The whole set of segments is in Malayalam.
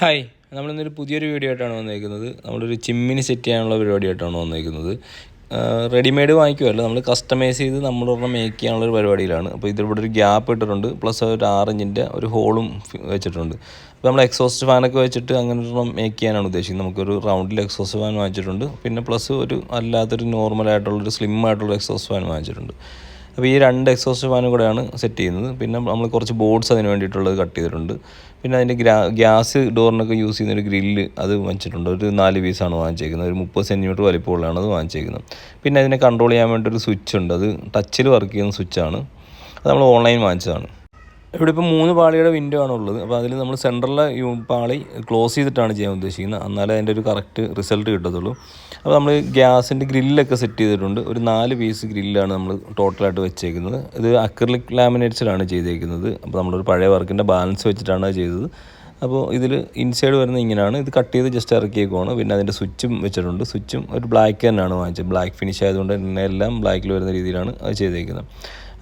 ഹായ്. നമ്മളിന്നൊരു പുതിയൊരു വീഡിയോ ആയിട്ടാണ് വന്നേക്കുന്നത്. നമ്മളൊരു ചിമ്മിനി സെറ്റ് ചെയ്യാനുള്ള പരിപാടി ആയിട്ടാണ് വന്നേക്കുന്നത് റെഡിമെയ്ഡ് വാങ്ങിക്കുമല്ലോ നമ്മൾ കസ്റ്റമൈസ് ചെയ്ത് നമ്മളൊരെണ്ണം മേക്ക് ചെയ്യാനുള്ള ഒരു പരിപാടിയിലാണ്. അപ്പോൾ ഇതിലൂടെ ഒരു ഗ്യാപ്പ് ഇട്ടിട്ടുണ്ട്. പ്ലസ് ഒരു ആറ് ഇഞ്ചിന്റെ ഒരു ഹോളും വെച്ചിട്ടുണ്ട്. അപ്പോൾ നമ്മൾ എക്സോസ്റ്റ് ഫാനൊക്കെ വെച്ചിട്ട് അങ്ങനെ ഒരെണ്ണം മേക്ക് ചെയ്യാനാണ് ഉദ്ദേശിക്കുന്നത്. നമുക്കൊരു റൗണ്ടിൽ എക്സോസ്റ്റ് ഫാൻ വാങ്ങിച്ചിട്ടുണ്ട്. പിന്നെ പ്ലസ് ഒരു അല്ലാത്തൊരു നോർമലായിട്ടുള്ളൊരു സ്ലിം ആയിട്ടുള്ള എക്സോസ്റ്റ് ഫാൻ വാങ്ങിച്ചിട്ടുണ്ട്. അപ്പോൾ ഈ രണ്ട് എക്സോസ്റ്റ് ഫാനും കൂടെയാണ് സെറ്റ് ചെയ്യുന്നത്. പിന്നെ നമ്മൾ കുറച്ച് ബോർഡ്സ് അതിന് വേണ്ടിയിട്ടുള്ളത് കട്ട് ചെയ്തിട്ടുണ്ട്. പിന്നെ അതിന്റെ ഗ്രാ ഗ്യാസ് ഡോറിനൊക്കെ യൂസ് ചെയ്യുന്ന ഒരു ഗ്രില്ല് അത് വാങ്ങിച്ചിട്ടുണ്ട്. ഒരു നാല് പീസാണ് വാങ്ങിച്ചേക്കുന്നത്. ഒരു മുപ്പത് സെന്റിമീറ്റർ വലിപ്പമുള്ളതാണ് അത് വാങ്ങിച്ചേക്കുന്നത്. പിന്നെ അതിനെ കൺട്രോൾ ചെയ്യാൻ വേണ്ടി ഒരു സ്വിച്ച് ഉണ്ട്. അത് ടച്ചിൽ വർക്ക് ചെയ്യുന്ന സ്വിച്ചാണ്. അത് നമ്മൾ ഓൺലൈൻ വാങ്ങിച്ചതാണ്. ഇവിടെ ഇപ്പോൾ മൂന്ന് പാളിയുടെ വിൻഡോ ആണ് ഉള്ളത്. അപ്പോൾ അതിൽ നമ്മൾ സെന്ററിലെ പാളി ക്ലോസ് ചെയ്തിട്ടാണ് ചെയ്യാൻ ഉദ്ദേശിക്കുന്നത്. എന്നാലേ അതിന്റെ ഒരു കറക്റ്റ് റിസൾട്ട് കിട്ടത്തുള്ളൂ. അപ്പോൾ നമ്മൾ ഗ്യാസിന്റെ ഗ്രില്ലൊക്കെ സെറ്റ് ചെയ്തിട്ടുണ്ട്. ഒരു നാല് പീസ് ഗ്രില്ലാണ് നമ്മൾ ടോട്ടലായിട്ട് വെച്ചേക്കുന്നത്. ഇത് അക്രലിക് ലാമിനേറ്റ്സിലാണ് ചെയ്തേക്കുന്നത്. അപ്പോൾ നമ്മളൊരു പഴയ വർക്കിന്റെ ബാലൻസ് വെച്ചിട്ടാണ് ചെയ്തത്. അപ്പോൾ ഇതിൽ ഇൻസൈഡ് വരുന്നത് ഇങ്ങനെയാണ് ഇത് കട്ട് ചെയ്ത് ജസ്റ്റ് ഇറക്കിയേക്കുവാണ്. പിന്നെ അതിന്റെ സ്വിച്ചും വെച്ചിട്ടുണ്ട്. സ്വിച്ചും ഒരു ബ്ലാക്ക് തന്നെയാണ് വാങ്ങിച്ചത്. ബ്ലാക്ക് ഫിനിഷ് ആയതുകൊണ്ട് തന്നെ എല്ലാം ബ്ലാക്കിൽ വരുന്ന രീതിയിലാണ് അത് ചെയ്തേക്കുന്നത്.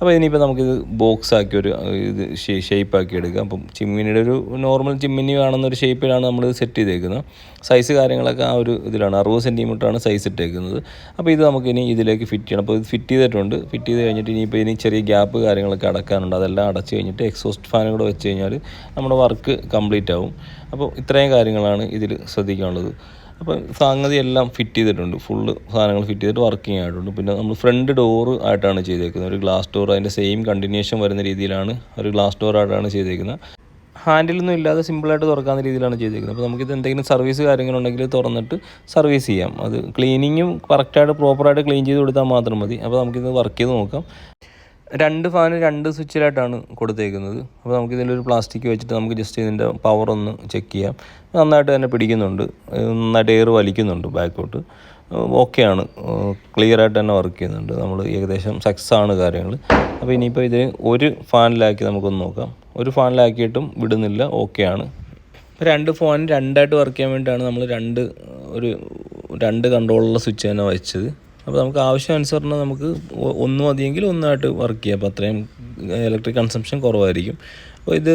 അപ്പോൾ ഇനിയിപ്പോൾ നമുക്കിത് ബോക്സ് ആക്കി ഒരു ഇത് ഷേപ്പ് ആക്കി എടുക്കാം. അപ്പം ചിമ്മിനിയുടെ ഒരു നോർമൽ ചിമ്മിനി കാണുന്ന ഒരു ഷേപ്പിലാണ് നമ്മൾ സെറ്റ് ചെയ്തേക്കുന്നത്. സൈസ് കാര്യങ്ങളൊക്കെ ആ ഒരു ഇതിലാണ്. അറുപത് സെന്റിമീറ്ററാണ് സൈസ് ഇട്ടേക്കുന്നത്. അപ്പോൾ ഇത് നമുക്ക് ഇനി ഇതിലേക്ക് ഫിറ്റ് ചെയ്യണം. അപ്പോൾ ഇത് ഫിറ്റ് ചെയ്തിട്ടുണ്ട്. ഫിറ്റ് ചെയ്ത് കഴിഞ്ഞിട്ട് ഇനിയിപ്പോൾ ഇനി ചെറിയ ഗ്യാപ്പ് കാര്യങ്ങളൊക്കെ അടക്കാനുണ്ട്. അതെല്ലാം അടച്ച് കഴിഞ്ഞിട്ട് എക്സോസ്റ്റ് ഫാനും കൂടെ വെച്ച് കഴിഞ്ഞാൽ നമ്മുടെ വർക്ക് കംപ്ലീറ്റ് ആവും അപ്പോൾ ഇത്രയും കാര്യങ്ങളാണ് ഇതിൽ ശ്രദ്ധിക്കാനുള്ളത്. അപ്പോൾ സംഗതി എല്ലാം ഫിറ്റ് ചെയ്തിട്ടുണ്ട്. ഫുള്ള് സാധനങ്ങൾ ഫിറ്റ് ചെയ്തിട്ട് വർക്കിംഗ് ആയിട്ടുണ്ട്. പിന്നെ നമ്മൾ ഫ്രണ്ട് ഡോർ ആയിട്ടാണ് ചെയ്തേക്കുന്നത്. ഒരു ഗ്ലാസ് ഡോർ അതിന്റെ സെയിം കണ്ടിന്യൂഷൻ വരുന്ന രീതിയിലാണ് ഒരു ഗ്ലാസ് ഡോർ ആയിട്ടാണ് ചെയ്തേക്കുന്നത്. ഹാൻഡിലൊന്നും ഇല്ലാതെ സിമ്പിളായിട്ട് തുറക്കാവുന്ന രീതിയിലാണ് ചെയ്തേക്കുന്നത്. അപ്പോൾ നമുക്കിത് എന്തെങ്കിലും സർവീസ് കാര്യങ്ങളുണ്ടെങ്കിൽ തുറന്നിട്ട് സർവീസ് ചെയ്യാം. അത് ക്ലീനിങ്ങും കറക്റ്റായിട്ട് പ്രോപ്പറായിട്ട് ക്ലീൻ ചെയ്ത് കൊടുത്താൽ മാത്രം മതി. അപ്പോൾ നമുക്കിത് വർക്ക് ചെയ്ത് നോക്കാം. രണ്ട് ഫാന് രണ്ട് സ്വിച്ചിലായിട്ടാണ് കൊടുത്തേക്കുന്നത്. അപ്പോൾ നമുക്ക് ഇതിലൊരു പ്ലാസ്റ്റിക് വെച്ചിട്ട് നമുക്ക് ജസ്റ്റ് ഇതിന്റെ പവർ ഒന്ന് ചെക്ക് ചെയ്യാം. നന്നായിട്ട് തന്നെ പിടിക്കുന്നുണ്ട്. നന്നായിട്ട് എയർ വലിക്കുന്നുണ്ട് ബാക്കോട്ട് ഓക്കെയാണ് ക്ലിയർ ആയിട്ട് തന്നെ വർക്ക് ചെയ്യുന്നുണ്ട്. നമ്മൾ ഏകദേശം സക്സസ് ആണ് കാര്യങ്ങൾ അപ്പോൾ ഇനിയിപ്പോൾ ഇതിന് ഒരു ഫാനിലാക്കി നമുക്കൊന്ന് നോക്കാം. ഒരു ഫാനിലാക്കിയിട്ടും വിടുന്നില്ല. ഓക്കെയാണ് ഇപ്പോൾ രണ്ട് ഫോൺ രണ്ടായിട്ട് വർക്ക് ചെയ്യാൻ വേണ്ടിയിട്ടാണ് നമ്മൾ രണ്ട് ഒരു രണ്ട് കൺട്രോളുള്ള സ്വിച്ച് തന്നെ വെച്ചത്. അപ്പോൾ നമുക്ക് ആവശ്യാനുസരണം നമുക്ക് ഒന്നും മതിയെങ്കിൽ ഒന്നായിട്ട് വർക്ക് ചെയ്യാം. അപ്പോൾ അത്രയും ഇലക്ട്രിക് കൺസംഷൻ കുറവായിരിക്കും. അപ്പോൾ ഇത്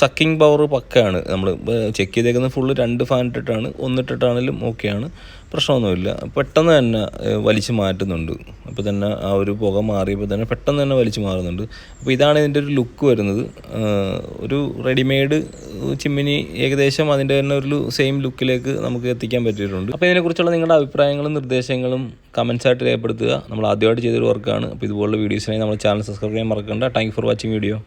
സക്കിംഗ് പവർ പക്കയാണ്. നമ്മൾ ചെക്ക് ചെയ്തേക്കുന്ന ഫുള്ള് രണ്ട് ഫാൻ ഇട്ടിട്ടാണ്. ഒന്നിട്ടിട്ടാണെങ്കിലും ഓക്കെയാണ് പ്രശ്നമൊന്നുമില്ല. പെട്ടെന്ന് തന്നെ വലിച്ചു മാറ്റുന്നുണ്ട്. അപ്പോൾ തന്നെ ആ ഒരു പുക മാറിയപ്പോൾ തന്നെ പെട്ടെന്ന് തന്നെ വലിച്ചു മാറുന്നുണ്ട്. അപ്പോൾ ഇതാണ് ഇതിന്റെ ഒരു ലുക്ക് വരുന്നത്. ഒരു റെഡിമെയ്ഡ് ചിമ്മിനി ഏകദേശം അതിന്റെ തന്നെ ഒരു സെയിം ലുക്കിലേക്ക് നമുക്ക് എത്തിക്കാൻ പറ്റിയിട്ടുണ്ട്. അപ്പോൾ ഇതിനെക്കുറിച്ചുള്ള നിങ്ങളുടെ അഭിപ്രായങ്ങളും നിർദ്ദേശങ്ങളും കമൻസ് ആയിട്ട് രേഖപ്പെടുത്തുക. നമ്മൾ ആദ്യമായിട്ട് ചെയ്തൊരു വർക്കാണ് അപ്പോൾ ഇതുപോലുള്ള വീഡിയോസിനായി നമ്മൾ ചാനൽ സബ്സ്ക്രൈബ് ചെയ്യാൻ മറക്കണ്ട. Thank for watching video